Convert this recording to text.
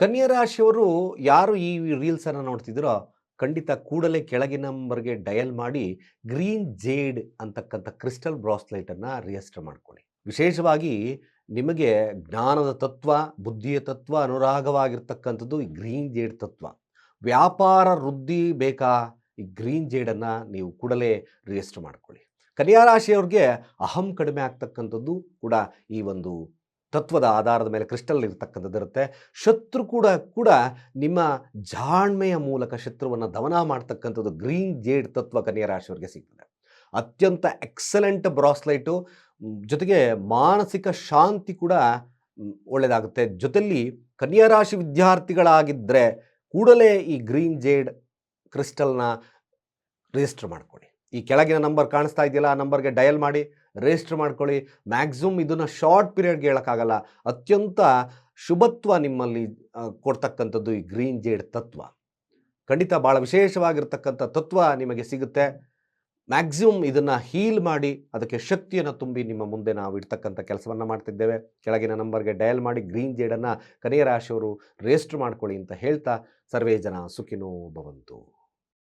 ಕನ್ಯಾ ರಾಶಿಯವರು ಯಾರು ಈ ರೀಲ್ಸನ್ನು ನೋಡ್ತಿದ್ರೋ ಖಂಡಿತ ಕೂಡಲೇ ಕೆಳಗಿನ ನಂಬರ್ಗೆ ಡಯಲ್ ಮಾಡಿ ಗ್ರೀನ್ ಜೇಡ್ ಅಂತಕ್ಕಂಥ ಕ್ರಿಸ್ಟಲ್ ಬ್ರಾಸ್ಲೈಟನ್ನು ರಿಜಿಸ್ಟರ್ ಮಾಡ್ಕೊಳ್ಳಿ. ವಿಶೇಷವಾಗಿ ನಿಮಗೆ ಜ್ಞಾನದ ತತ್ವ, ಬುದ್ಧಿಯ ತತ್ವ, ಅನುರಾಗವಾಗಿರ್ತಕ್ಕಂಥದ್ದು ಈ ಗ್ರೀನ್ ಜೇಡ್ ತತ್ವ. ವ್ಯಾಪಾರ ವೃದ್ಧಿ ಬೇಕಾ? ಈ ಗ್ರೀನ್ ಜೇಡನ್ನು ನೀವು ಕೂಡಲೇ ರಿಜಿಸ್ಟರ್ ಮಾಡ್ಕೊಳ್ಳಿ. ಕನ್ಯಾ ರಾಶಿಯವ್ರಿಗೆ ಅಹಂ ಕಡಿಮೆ ಆಗ್ತಕ್ಕಂಥದ್ದು ಕೂಡ ಈ ಒಂದು ತತ್ವದ ಆಧಾರದ ಮೇಲೆ ಕ್ರಿಸ್ಟಲ್ ಇರ್ತಕ್ಕಂಥದ್ದು ಇರುತ್ತೆ. ಶತ್ರು ಕೂಡ ಕೂಡ ನಿಮ್ಮ ಜಾಣ್ಮೆಯ ಮೂಲಕ ಶತ್ರುವನ್ನು ದಮನ ಮಾಡ್ತಕ್ಕಂಥದ್ದು ಗ್ರೀನ್ ಜೇಡ್ ತತ್ವ ಕನ್ಯಾ ರಾಶಿಯವರಿಗೆ ಸಿಗ್ತದೆ. ಅತ್ಯಂತ ಎಕ್ಸಲೆಂಟ್ ಬ್ರಾಸ್ಲೈಟು, ಜೊತೆಗೆ ಮಾನಸಿಕ ಶಾಂತಿ ಕೂಡ ಒಳ್ಳೆಯದಾಗುತ್ತೆ. ಜೊತೆಯಲ್ಲಿ ಕನ್ಯಾ ರಾಶಿ ವಿದ್ಯಾರ್ಥಿಗಳಾಗಿದ್ದರೆ ಕೂಡಲೇ ಈ ಗ್ರೀನ್ ಜೇಡ್ ಕ್ರಿಸ್ಟಲ್ನ ರಿಜಿಸ್ಟರ್ ಮಾಡ್ಕೊಳ್ಳಿ. ಈ ಕೆಳಗಿನ ನಂಬರ್ ಕಾಣಿಸ್ತಾ ಇದೆಯಲ್ಲ, ಆ ನಂಬರ್ಗೆ ಡಯಲ್ ಮಾಡಿ ರಿಜಿಸ್ಟರ್ ಮಾಡ್ಕೊಳ್ಳಿ. ಮ್ಯಾಕ್ಸಿಮಮ್ ಇದನ್ನು ಶಾರ್ಟ್ ಪೀರಿಯಡ್ಗೆ ಹೇಳೋಕ್ಕಾಗಲ್ಲ. ಅತ್ಯಂತ ಶುಭತ್ವ ನಿಮ್ಮಲ್ಲಿ ಕೊಡ್ತಕ್ಕಂಥದ್ದು ಈ ಗ್ರೀನ್ ಜೇಡ್ ತತ್ವ. ಖಂಡಿತ ಭಾಳ ವಿಶೇಷವಾಗಿರ್ತಕ್ಕಂಥ ತತ್ವ ನಿಮಗೆ ಸಿಗುತ್ತೆ. ಮ್ಯಾಕ್ಸಿಮಮ್ ಇದನ್ನು ಹೀಲ್ ಮಾಡಿ, ಅದಕ್ಕೆ ಶಕ್ತಿಯನ್ನು ತುಂಬಿ ನಿಮ್ಮ ಮುಂದೆ ನಾವು ಇಡ್ತಕ್ಕಂಥ ಕೆಲಸವನ್ನು ಮಾಡ್ತಿದ್ದೇವೆ. ಕೆಳಗಿನ ನಂಬರ್ಗೆ ಡಯಲ್ ಮಾಡಿ ಗ್ರೀನ್ ಜೇಡನ್ನು ಕನ್ಯಾ ರಾಶಿಯವರು ರಿಜಿಸ್ಟರ್ ಮಾಡ್ಕೊಳ್ಳಿ ಅಂತ ಹೇಳ್ತಾ ಸರ್ವೇ ಜನ ಸುಖಿನೋ ಭವಂತು.